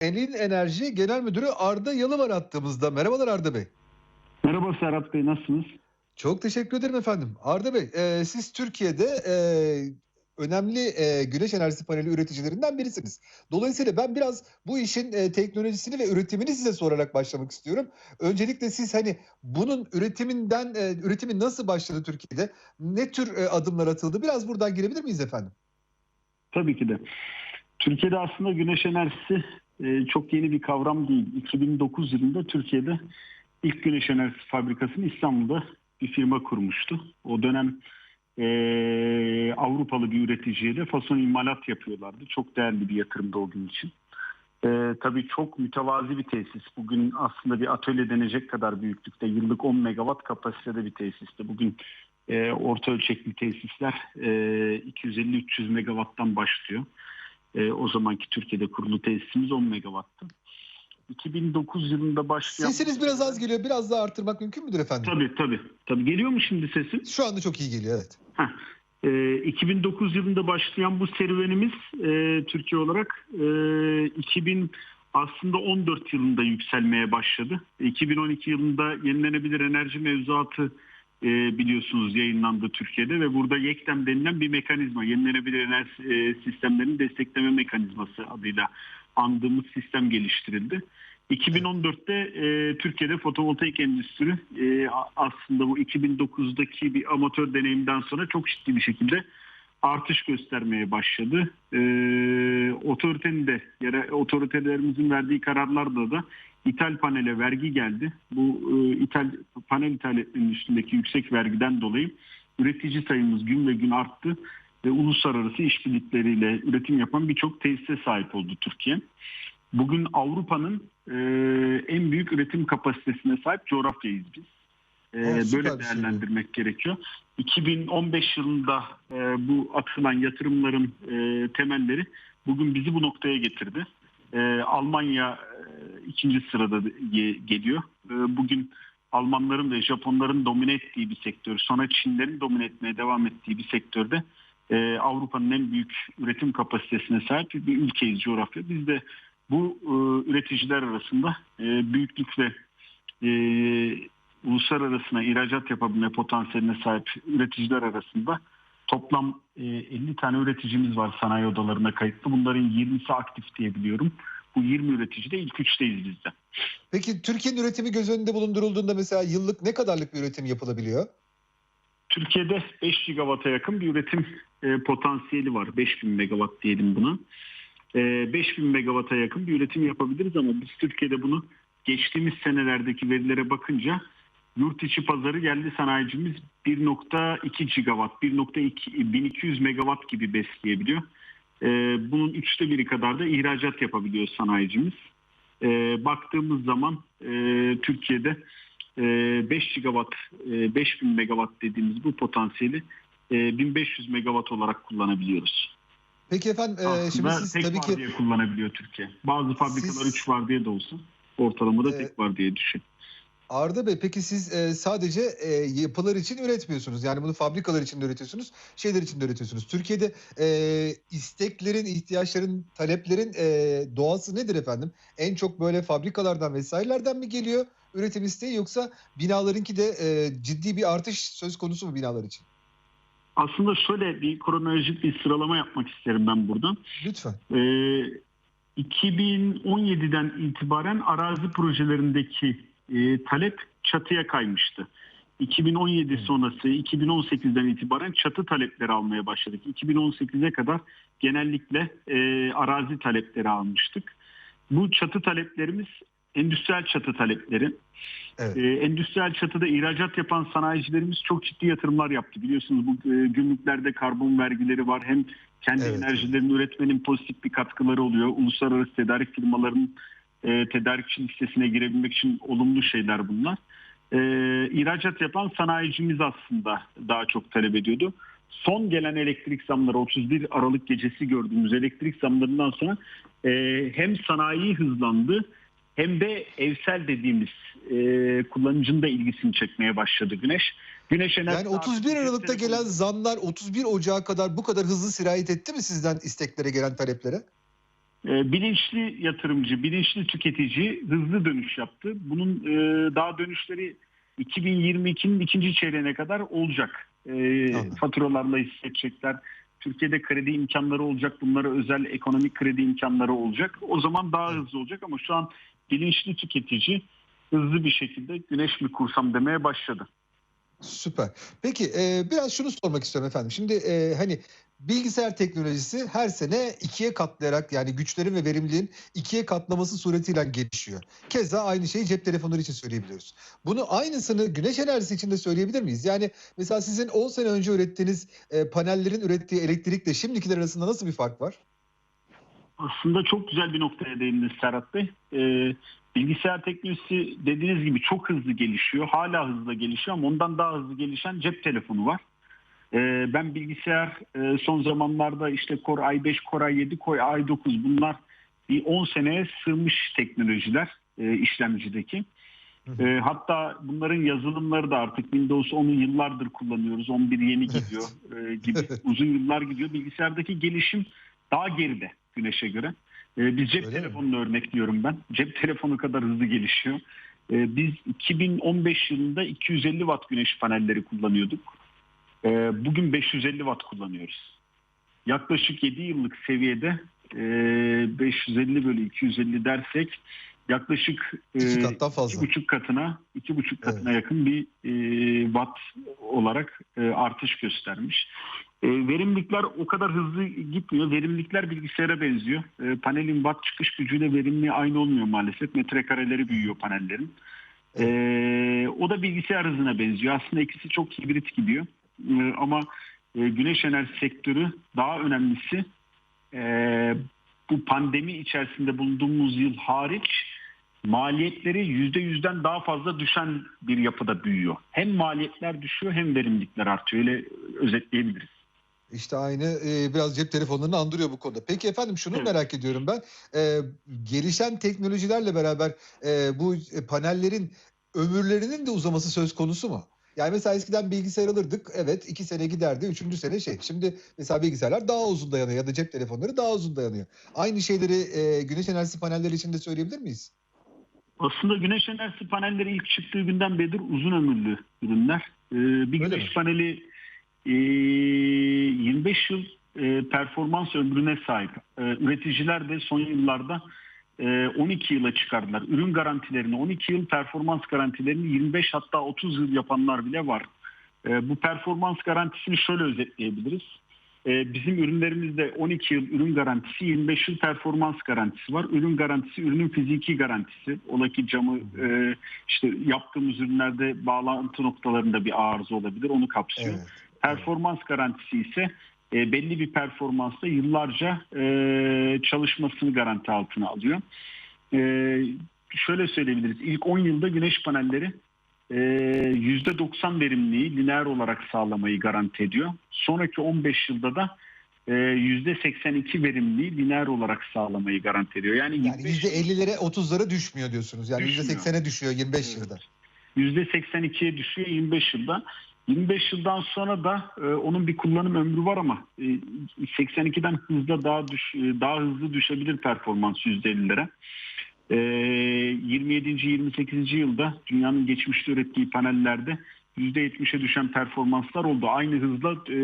Enlin Enerji Genel Müdürü Arda Yalı var attığımızda. Merhabalar Arda Bey. Merhaba Serhat Bey nasılsınız? Çok teşekkür ederim efendim. Arda Bey, e, siz Türkiye'de e, önemli e, güneş enerjisi paneli üreticilerinden birisiniz. Dolayısıyla ben biraz bu işin e, teknolojisini ve üretimini size sorarak başlamak istiyorum. Öncelikle siz hani bunun üretiminden, e, üretimi nasıl başladı Türkiye'de? Ne tür e, adımlar atıldı? Biraz buradan girebilir miyiz efendim? Tabii ki de. Türkiye'de aslında güneş enerjisi e, çok yeni bir kavram değil. 2009 yılında Türkiye'de ilk güneş enerjisi fabrikasını İstanbul'da bir firma kurmuştu. O dönem e, Avrupalı bir üreticiye de fason imalat yapıyorlardı. Çok değerli bir yatırımda olduğu için. E, tabii çok mütevazi bir tesis. Bugün aslında bir atölye denecek kadar büyüklükte. Yıllık 10 megawatt kapasitede bir tesisti. Bugün e, orta ölçekli tesisler e, 250-300 megawatttan başlıyor. E, o zamanki Türkiye'de kurulu tesisimiz 10 megawattı. 2009 yılında başlayan... Sesiniz biraz az geliyor. Biraz daha artırmak mümkün müdür efendim? Tabii tabii. tabii. Geliyor mu şimdi sesim? Şu anda çok iyi geliyor evet. Heh. E, 2009 yılında başlayan bu serüvenimiz e, Türkiye olarak e, 2000 aslında 14 yılında yükselmeye başladı. 2012 yılında yenilenebilir enerji mevzuatı e, biliyorsunuz yayınlandı Türkiye'de ve burada YEKDEM denilen bir mekanizma, yenilenebilir enerji e, sistemlerinin destekleme mekanizması adıyla andığımız sistem geliştirildi. 2014'te e, Türkiye'de fotovoltaik endüstri e, aslında bu 2009'daki bir amatör deneyimden sonra çok ciddi bir şekilde artış göstermeye başladı. E, otoritenin de, yere, otoritelerimizin verdiği kararlarda da ithal panele vergi geldi. Bu e, ithal panel ithalatının üstündeki yüksek vergiden dolayı üretici sayımız gün ve gün arttı ve uluslararası işbirlikleriyle üretim yapan birçok tesise sahip oldu Türkiye. Bugün Avrupa'nın e, en büyük üretim kapasitesine sahip coğrafyayız biz. E, böyle şey değerlendirmek gerekiyor. 2015 yılında e, bu atılan yatırımların e, temelleri bugün bizi bu noktaya getirdi. E, Almanya e, ikinci sırada ge- geliyor. E, bugün Almanların ve Japonların domine ettiği bir sektör, sonra Çinlerin domine etmeye devam ettiği bir sektörde e, Avrupa'nın en büyük üretim kapasitesine sahip bir ülkeyiz coğrafya. Biz de bu e, üreticiler arasında e, büyüklükle e, uluslararasına ihracat yapabilme potansiyeline sahip üreticiler arasında toplam e, 50 tane üreticimiz var sanayi odalarına kayıtlı. Bunların 20'si aktif diyebiliyorum. Bu 20 üretici de ilk üçteyiz bizde. Peki Türkiye'nin üretimi göz önünde bulundurulduğunda mesela yıllık ne kadarlık bir üretim yapılabiliyor? Türkiye'de 5 gigawata yakın bir üretim e, potansiyeli var. 5000 megawatt diyelim buna. E, 5000 megawata yakın bir üretim yapabiliriz ama biz Türkiye'de bunu geçtiğimiz senelerdeki verilere bakınca yurt içi pazarı yerli sanayicimiz 1.2 gigawatt, 1.2 1200 megawatt gibi besleyebiliyor. E, bunun üçte biri kadar da ihracat yapabiliyor sanayicimiz. E, baktığımız zaman e, Türkiye'de e, 5 gigawatt, e, 5000 megawatt dediğimiz bu potansiyeli e, 1500 megawatt olarak kullanabiliyoruz. Peki efendim e, şimdi Aslında siz tek tabii var ki diye kullanabiliyor Türkiye. Bazı fabrikalar Siz- 3 var diye de olsa ortalamada Ee, tek var diye düşün. Arda Bey peki siz e, sadece e, yapılar için üretmiyorsunuz. Yani bunu fabrikalar için de üretiyorsunuz, şeyler için de üretiyorsunuz. Türkiye'de e, isteklerin, ihtiyaçların, taleplerin e, doğası nedir efendim? En çok böyle fabrikalardan vesairelerden mi geliyor üretim isteği yoksa binalarınki de e, ciddi bir artış söz konusu mu binalar için? Aslında şöyle bir kronolojik bir sıralama yapmak isterim ben buradan. Lütfen. Ee, 2017'den itibaren arazi projelerindeki e, talep çatıya kaymıştı. 2017 Hmm. sonrası 2018'den itibaren çatı talepleri almaya başladık. 2018'e kadar genellikle e, arazi talepleri almıştık. Bu çatı taleplerimiz endüstriyel çatı talepleri. Evet. Ee, endüstriyel çatıda ihracat yapan sanayicilerimiz çok ciddi yatırımlar yaptı. Biliyorsunuz bu e, gümrüklerde karbon vergileri var. Hem kendi Evet. enerjilerini üretmenin pozitif bir katkıları oluyor. Uluslararası tedarik firmalarının e, tedarikçi listesine girebilmek için olumlu şeyler bunlar. E, ihracat yapan sanayicimiz aslında daha çok talep ediyordu. Son gelen elektrik zamları 31 Aralık gecesi gördüğümüz elektrik zamlarından sonra e, hem sanayi hızlandı hem de evsel dediğimiz e, kullanıcının da ilgisini çekmeye başladı Güneş. Güneş enerjisi Yani 31 artık Aralık'ta gelen zamlar 31 Ocağı kadar bu kadar hızlı sirayet etti mi sizden isteklere gelen taleplere? E, bilinçli yatırımcı, bilinçli tüketici hızlı dönüş yaptı. Bunun e, daha dönüşleri 2022'nin ikinci çeyreğine kadar olacak. E, Anladım. faturalarla hissedecekler. Türkiye'de kredi imkanları olacak. Bunlara özel ekonomik kredi imkanları olacak. O zaman daha hızlı olacak ama şu an bilinçli tüketici hızlı bir şekilde güneş mi kursam demeye başladı. Süper. Peki e, biraz şunu sormak istiyorum efendim. Şimdi e, hani bilgisayar teknolojisi her sene ikiye katlayarak yani güçlerin ve verimliliğin ikiye katlaması suretiyle gelişiyor. Keza aynı şeyi cep telefonları için söyleyebiliyoruz. Bunu aynısını güneş enerjisi için de söyleyebilir miyiz? Yani mesela sizin 10 sene önce ürettiğiniz e, panellerin ürettiği elektrikle şimdikiler arasında nasıl bir fark var? Aslında çok güzel bir noktaya değindiniz Serhat Bey. Ee, bilgisayar teknolojisi dediğiniz gibi çok hızlı gelişiyor. Hala hızlı gelişiyor ama ondan daha hızlı gelişen cep telefonu var. Ee, ben bilgisayar e, son zamanlarda işte Core i5, Core i7, Core i9 bunlar bir 10 seneye sığmış teknolojiler e, işlemcideki. Hı hı. E, hatta bunların yazılımları da artık Windows 10'u yıllardır kullanıyoruz. 11 yeni gidiyor gibi uzun yıllar gidiyor. Bilgisayardaki gelişim daha geride güneşe göre. Biz cep Öyle mi? telefonunu örnekliyorum ben. Cep telefonu kadar hızlı gelişiyor. Biz 2015 yılında 250 watt güneş panelleri kullanıyorduk. E, bugün 550 watt kullanıyoruz. Yaklaşık 7 yıllık seviyede e, 550 bölü 250 dersek yaklaşık e, İki kattan fazla. iki buçuk katına iki buçuk katına yakın bir e, watt olarak e, artış göstermiş. E, verimlilikler o kadar hızlı gitmiyor. Verimlilikler bilgisayara benziyor. E, panelin watt çıkış gücüyle verimliliği aynı olmuyor maalesef. Metrekareleri büyüyor panellerin. E, o da bilgisayar hızına benziyor. Aslında ikisi çok hibrit gidiyor. E, ama e, güneş enerji sektörü daha önemlisi e, bu pandemi içerisinde bulunduğumuz yıl hariç maliyetleri yüzde yüzden daha fazla düşen bir yapıda büyüyor. Hem maliyetler düşüyor hem verimlilikler artıyor. Öyle özetleyebiliriz. İşte aynı e, biraz cep telefonlarını andırıyor bu konuda. Peki efendim şunu Evet. merak ediyorum ben. E, gelişen teknolojilerle beraber e, bu panellerin ömürlerinin de uzaması söz konusu mu? Yani mesela eskiden bilgisayar alırdık. Evet iki sene giderdi. Üçüncü sene şey. Şimdi mesela bilgisayarlar daha uzun dayanıyor ya da cep telefonları daha uzun dayanıyor. Aynı şeyleri e, güneş enerjisi panelleri için de söyleyebilir miyiz? Aslında güneş enerjisi panelleri ilk çıktığı günden beridir uzun ömürlü ürünler. Ee, bir Öyle güneş mi? paneli e, 25 yıl e, performans ömrüne sahip. E, üreticiler de son yıllarda 12 yıla çıkardılar. Ürün garantilerini 12 yıl performans garantilerini 25 hatta 30 yıl yapanlar bile var. E, bu performans garantisini şöyle özetleyebiliriz. E, bizim ürünlerimizde 12 yıl ürün garantisi, 25 yıl performans garantisi var. Ürün garantisi, ürünün fiziki garantisi. Ola ki camı e, işte yaptığımız ürünlerde bağlantı noktalarında bir arıza olabilir, onu kapsıyor. Evet. Performans garantisi ise e, belli bir performansta yıllarca e, çalışmasını garanti altına alıyor. E, şöyle söyleyebiliriz. İlk 10 yılda güneş panelleri e, %90 verimliliği lineer olarak sağlamayı garanti ediyor. Sonraki 15 yılda da e, %82 verimliliği lineer olarak sağlamayı garanti ediyor. Yani, Yani 25 yıl- %50'lere 30'lara düşmüyor diyorsunuz. Yani Düşmüyor. %80'e düşüyor 25 Evet. yılda. %82'ye düşüyor 25 yılda. 25 yıldan sonra da e, onun bir kullanım ömrü var ama e, 82'den hızla daha düş, e, daha hızlı düşebilir performans %50'lere. E, 27. 28. yılda dünyanın geçmişte ürettiği panellerde %70'e düşen performanslar oldu. Aynı hızla e,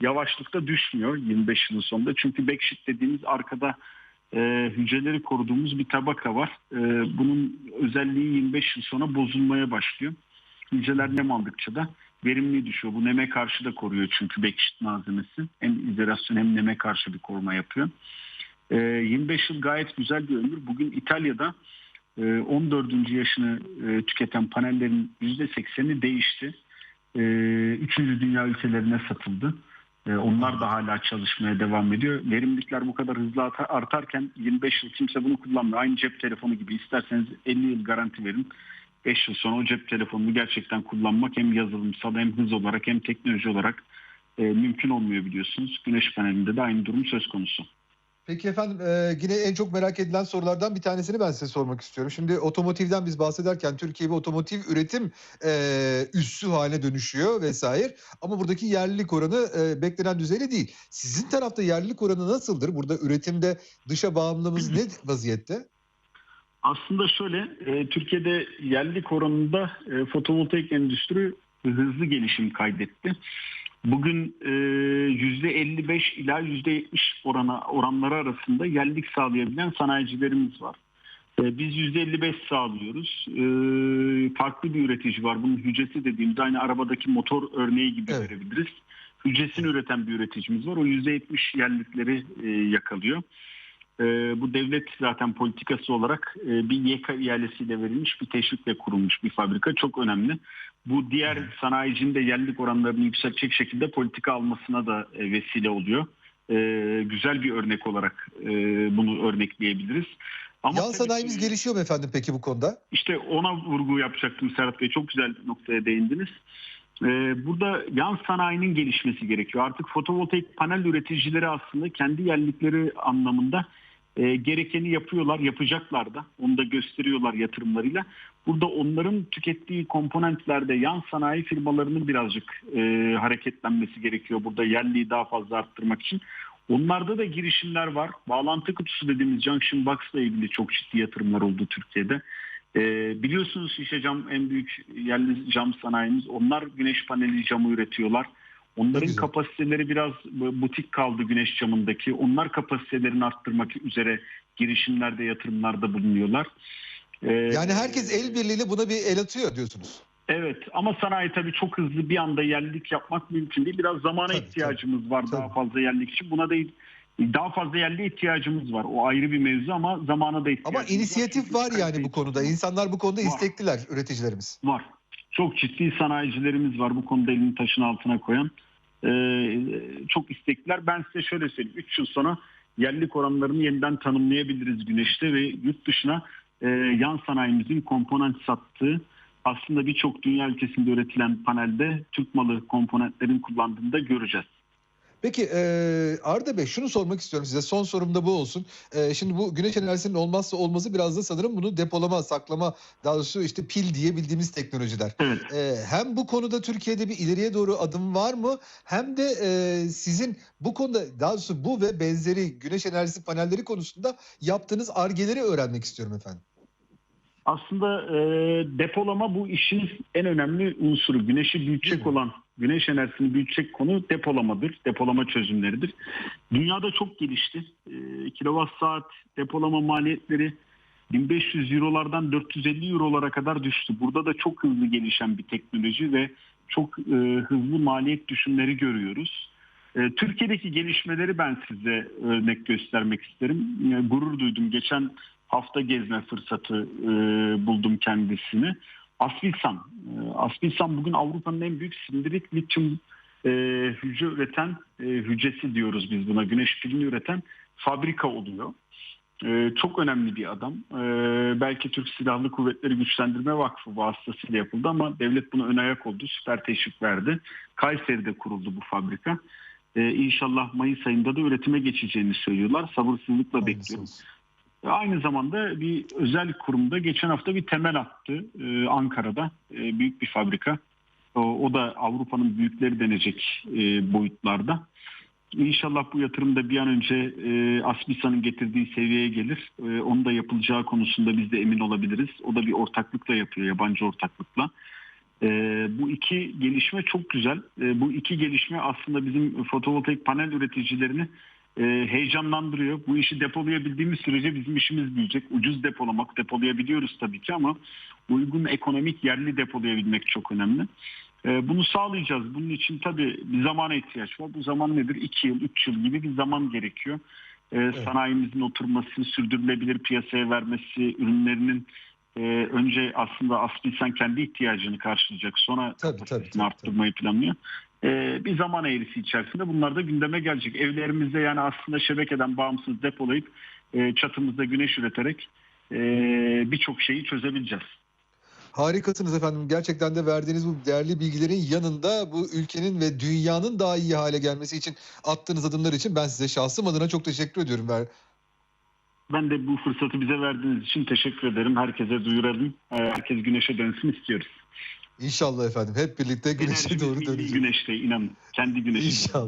yavaşlıkta düşmüyor 25 yılın sonunda. Çünkü backsheet dediğimiz arkada e, hücreleri koruduğumuz bir tabaka var. E, bunun özelliği 25 yıl sonra bozulmaya başlıyor. Hücreler nem aldıkça da verimli düşüyor. Bu neme karşı da koruyor çünkü backsheet malzemesi. Hem izolasyon hem neme karşı bir koruma yapıyor. E, 25 yıl gayet güzel bir ömür. Bugün İtalya'da e, 14. yaşını e, tüketen panellerin %80'i değişti. E, üçüncü dünya ülkelerine satıldı. E, Onlar da hala çalışmaya devam ediyor. Verimlilikler bu kadar hızlı arta- artarken 25 yıl kimse bunu kullanmıyor. Aynı cep telefonu gibi isterseniz 50 yıl garanti verin. 5 yıl sonra o cep telefonunu gerçekten kullanmak hem yazılımsal hem hız olarak hem teknoloji olarak e, mümkün olmuyor biliyorsunuz. Güneş panelinde de aynı durum söz konusu. Peki efendim e, yine en çok merak edilen sorulardan bir tanesini ben size sormak istiyorum. Şimdi otomotivden biz bahsederken Türkiye bir otomotiv üretim e, üssü haline dönüşüyor vesaire. Ama buradaki yerlilik oranı e, beklenen düzeyde değil. Sizin tarafta yerlilik oranı nasıldır? Burada üretimde dışa bağımlılığımız ne vaziyette? Aslında şöyle, e, Türkiye'de yerlilik oranında e, fotovoltaik endüstri hızlı gelişim kaydetti. Bugün e, %55 ila %70 orana, oranları arasında yerlilik sağlayabilen sanayicilerimiz var. E, biz %55 sağlıyoruz. E, farklı bir üretici var. Bunun hücresi dediğimiz aynı arabadaki motor örneği gibi Evet. verebiliriz. Hücresini üreten bir üreticimiz var. O %70 yerlilikleri e, yakalıyor. E, bu devlet zaten politikası olarak e, bir YK ihalesiyle verilmiş bir teşvikle kurulmuş bir fabrika. Çok önemli. Bu diğer sanayicinin de yerlilik oranlarını yükseltecek şekilde politika almasına da e, vesile oluyor. E, güzel bir örnek olarak e, bunu örnekleyebiliriz. Ama Yan sanayimiz ki- gelişiyor mu efendim peki bu konuda? işte ona vurgu yapacaktım Serhat Bey. Çok güzel noktaya değindiniz. Ee, burada yan sanayinin gelişmesi gerekiyor. Artık fotovoltaik panel üreticileri aslında kendi yerlikleri anlamında e, gerekeni yapıyorlar, yapacaklar da. Onu da gösteriyorlar yatırımlarıyla. Burada onların tükettiği komponentlerde yan sanayi firmalarının birazcık e, hareketlenmesi gerekiyor. Burada yerliği daha fazla arttırmak için. Onlarda da girişimler var. Bağlantı kutusu dediğimiz Junction Box'la ilgili çok ciddi yatırımlar oldu Türkiye'de. Ee, biliyorsunuz şişe cam en büyük yerli cam sanayimiz. Onlar güneş paneli camı üretiyorlar. Onların kapasiteleri biraz bu- butik kaldı güneş camındaki. Onlar kapasitelerini arttırmak üzere girişimlerde, yatırımlarda bulunuyorlar. Ee, Yani herkes el birliğiyle buna bir el atıyor diyorsunuz. Evet ama sanayi tabii çok hızlı bir anda yerlilik yapmak mümkün değil. Biraz zamana Tabii, ihtiyacımız var daha Tabii. fazla yerlilik için. Buna değil daha fazla yerliğe ihtiyacımız var. O ayrı bir mevzu ama zamana da ihtiyacımız Ama inisiyatif Çünkü var yani bu konuda. İnsanlar bu konuda Var. istekliler üreticilerimiz. Var. Çok ciddi sanayicilerimiz var bu konuda elini taşın altına koyan. Ee, çok istekliler. Ben size şöyle söyleyeyim. 3 yıl sonra yerlilik oranlarını yeniden tanımlayabiliriz güneşte ve yurt dışına e, yan sanayimizin komponent sattığı aslında birçok dünya ülkesinde üretilen panelde Türk malı komponentlerin kullandığını da göreceğiz. Peki e, Arda Bey şunu sormak istiyorum size. Son sorum da bu olsun. E, şimdi bu güneş enerjisinin olmazsa olmazı biraz da sanırım bunu depolama, saklama, daha doğrusu işte pil diye bildiğimiz teknolojiler. Evet. E, hem bu konuda Türkiye'de bir ileriye doğru adım var mı? Hem de e, sizin bu konuda daha doğrusu bu ve benzeri güneş enerjisi panelleri konusunda yaptığınız argeleri öğrenmek istiyorum efendim. Aslında e, depolama bu işin en önemli unsuru. Güneşi büyütecek olan, güneş enerjisini büyütecek konu depolamadır. Depolama çözümleridir. Dünyada çok gelişti. E, kilowatt saat depolama maliyetleri 1500 eurolardan 450 eurolara kadar düştü. Burada da çok hızlı gelişen bir teknoloji ve çok e, hızlı maliyet düşümleri görüyoruz. E, Türkiye'deki gelişmeleri ben size örnek göstermek isterim. E, gurur duydum. Geçen hafta gezme fırsatı e, buldum kendisini. Aspilsan. E, Aspilsan bugün Avrupa'nın en büyük sindirit lityum e, hücre üreten e, hücresi diyoruz biz buna. Güneş pilini üreten fabrika oluyor. E, çok önemli bir adam. E, belki Türk Silahlı Kuvvetleri Güçlendirme Vakfı vasıtasıyla yapıldı ama devlet buna ön ayak oldu. Süper teşvik verdi. Kayseri'de kuruldu bu fabrika. E, inşallah Mayıs ayında da üretime geçeceğini söylüyorlar. Sabırsızlıkla bekliyoruz. Aynı zamanda bir özel kurumda geçen hafta bir temel attı e, Ankara'da e, büyük bir fabrika. O, da Avrupa'nın büyükleri denecek e, boyutlarda. İnşallah bu yatırım da bir an önce e, Asbisa'nın getirdiği seviyeye gelir. Onun da yapılacağı konusunda biz de emin olabiliriz. O da bir ortaklıkla yapıyor, yabancı ortaklıkla. Bu iki gelişme çok güzel. Bu iki gelişme aslında bizim fotovoltaik panel üreticilerini e, heyecanlandırıyor. Bu işi depolayabildiğimiz sürece bizim işimiz büyüyecek. Ucuz depolamak, depolayabiliyoruz tabii ki ama uygun ekonomik yerli depolayabilmek çok önemli. E, bunu sağlayacağız. Bunun için tabii bir zamana ihtiyaç var. Bu zaman nedir? 2 yıl, 3 yıl gibi bir zaman gerekiyor. E, Sanayimizin oturması, sürdürülebilir piyasaya vermesi, ürünlerinin e, önce aslında Aspilsan kendi ihtiyacını karşılayacak. Sonra Tabii, tabii, tabii, arttırmayı planlıyor. E, bir zaman eğrisi içerisinde bunlar da gündeme gelecek. Evlerimizde yani aslında şebekeden bağımsız depolayıp e, çatımızda güneş üreterek e, birçok şeyi çözebileceğiz. Harikasınız efendim. Gerçekten de verdiğiniz bu değerli bilgilerin yanında bu ülkenin ve dünyanın daha iyi hale gelmesi için attığınız adımlar için ben size şahsım adına çok teşekkür ediyorum. Ver- Ben de bu fırsatı bize verdiğiniz için teşekkür ederim. Herkese duyuralım. Ee, Herkes güneşe dönsün istiyoruz. İnşallah efendim hep birlikte güneşe Enerjimiz doğru döneceğiz. Güneşte inanın. Kendi güneşimiz. İnşallah.